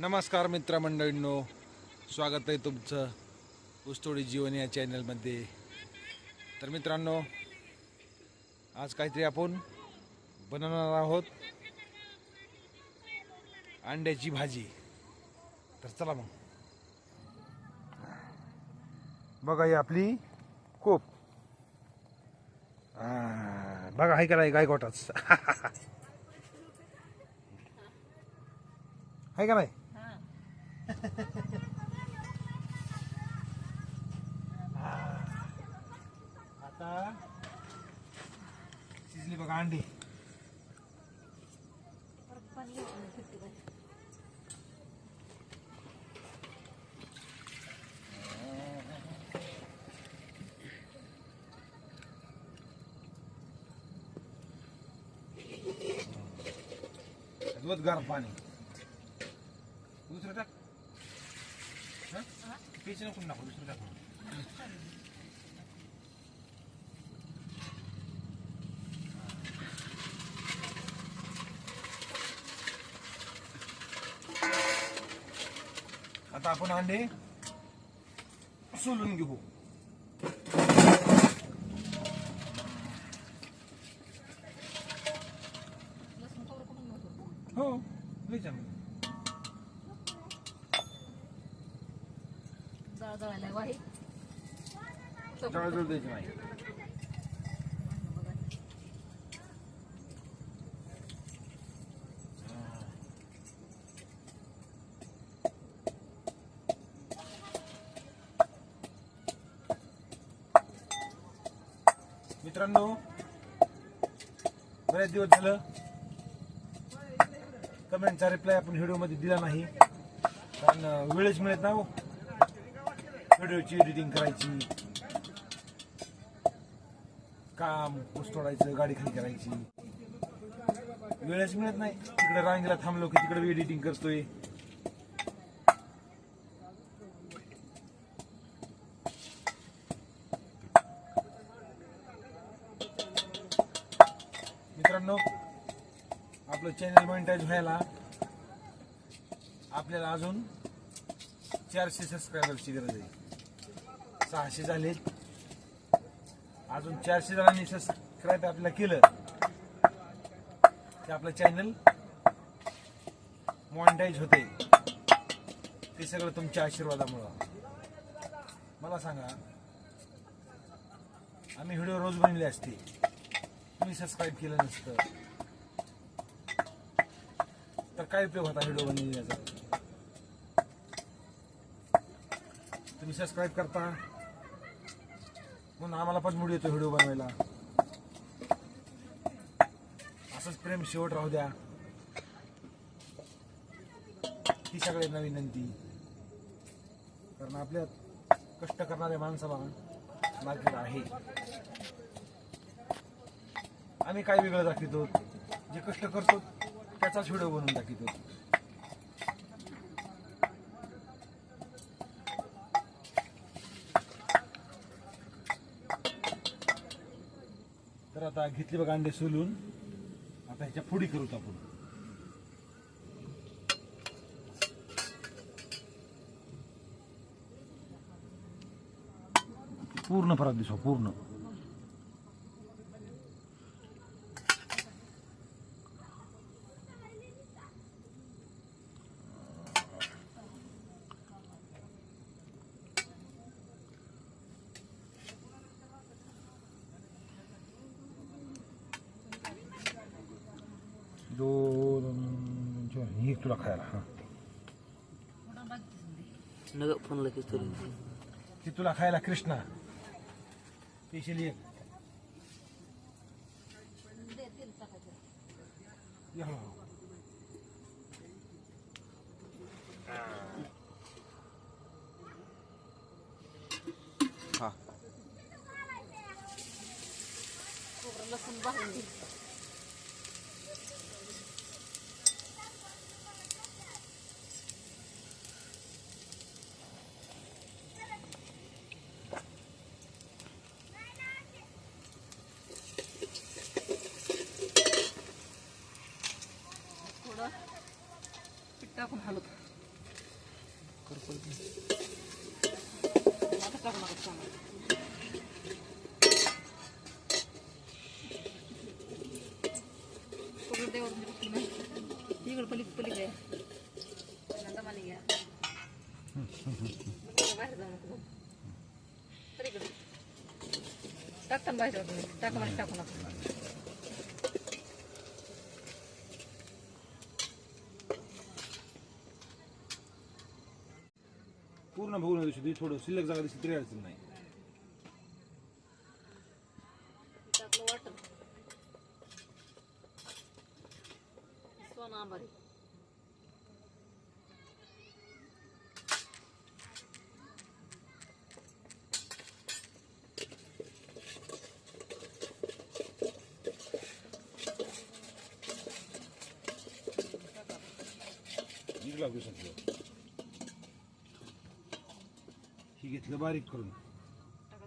नमस्कार मित्रमंडळींनो. स्वागत आहे तुमचं ऊसतोडी जीवन या चॅनलमध्ये. तर मित्रांनो आज काहीतरी आपण बनवणार आहोत. अंड्याची भाजी. तर चला मग. बघा ही आपली कोप. बघा हाय का गायकोटाच हाय का नाही? आता शिजली बघा अंडी. गार पाणी दुसरं टाक हं? पिच नको टाकू दुसरं आता आपण अंडे सोलून घेऊ हो लई द्यायची नाही मित्रांनो बरेच दिवस झालं. कमेंटचा रिप्लाय आपण व्हिडिओमध्ये दिला नाही. कारण वेळच मिळत नाही हो. व्हिडिओची एडिटिंग करायची. काम ऊस तोडायचं गाडी खाली करायची. वेळच मिळत नाही. तिकडे रांगेला थांबलो की तिकडे एडिटिंग करतोय. मित्रांनो आपलं चॅनल मॉनिटाईज व्हायला आपल्याला अजून चारशे सबस्क्रायबरची गरज आहे. सहाशे झाले. अजून चारशे जणांनी सबस्क्राईब आपल्याला केलं. ते आपलं चॅनल मॉनिटाईज होते. ते सगळं तुमच्या आशीर्वादामुळं. मला सांगा आम्ही व्हिडिओ रोज बनले असते. तुम्ही सबस्क्राईब केलं नसतं. तर काय उपयोग होता व्हिडिओ बनवण्याचा? तुम्ही सबस्क्राईब करता? म्हणून आम्हाला पण मूड येतो व्हिडिओ बनवायला. असंच प्रेम शेवट राहू द्या. ती सगळ्यांना विनंती. कारण आपल्या कष्ट करणाऱ्या माणसाला मार्केट आहे. आम्ही काय वेगळं दाखवतो? जे कष्ट करतो त्याचाच व्हिडिओ बनवून दाखवतो. आता घेतली बघा अंडे सोलून. आता ह्याच्या फोडी करूत आपण. पूर्ण परत दिसो पूर्ण. तुला खायला हा नग फोन लगेच तरी ती तुला खायला कृष्णा स्पेशली एक ये हळूहळू. हा लसूण भाजून घे. थोडं पीठ टाकून हलवत आता टाकणार चांगलं इकडे पलीक पलीक आहे नंदा माने घ्या बाहेर जाऊ नको तर इकडे टाकताना बाहेर टाकू नका पूर्ण बघून दिवशी थोडं शिल्लक जागा दिसली तरी अडचण नाही. टाकलं वाटण. सोना आंबारी निघला दिवसातलं ही घेतलं बारीक करून टाका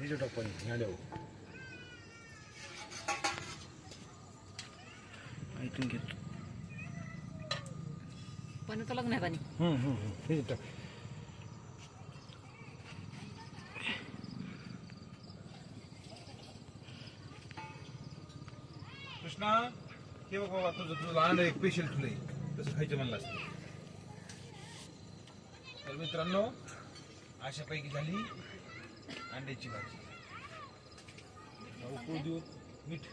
ते टाकून ह्याच्या ऐकून घेतो. पाणी तर लग्न आहे पाणी हम्म, हम्म, हम्म. ह्याच्यात टाक कृष्णा हे बघ बाबा तुझं तुझं लहान एक पेशल ठुलंय तसं खायचं म्हणलं असतं. तर मित्रांनो अशापैकी झाली अंड्याची भाजी. उकळू देऊ मीठ.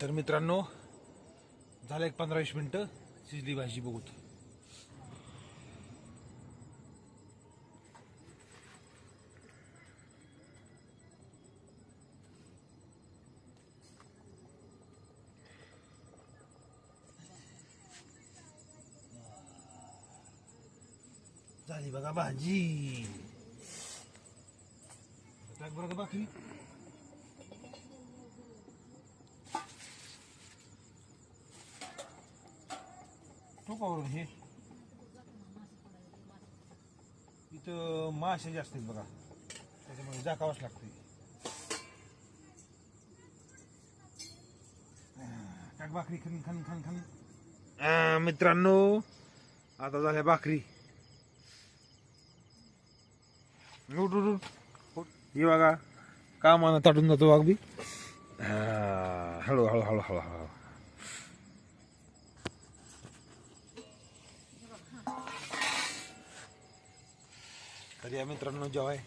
तर मित्रांनो झालं एक पंधरा वीस मिनिटं. शिजली भाजी बघूत झाली बघा भाजी. टाक बरं का बाकी. टोकावरून हे? इथं मासे जास्त आहेत बघा. त्याच्यामुळे झाकावंच लागते. टाक भाकरी खन खन खन खन. मित्रांनो आता झाल्या भाकरी. उठ उठ उठ. उठ. हे बघा कामानं ताटून जातो अगदी हा, हळू हळू हळू हळू हळू. तर या मित्रांनो जेवाय.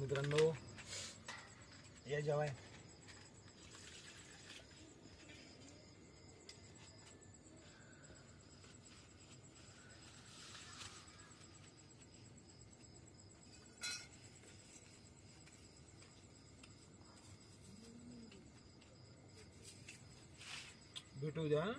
मित्रांनो या जेवाय भेटू द्या हं?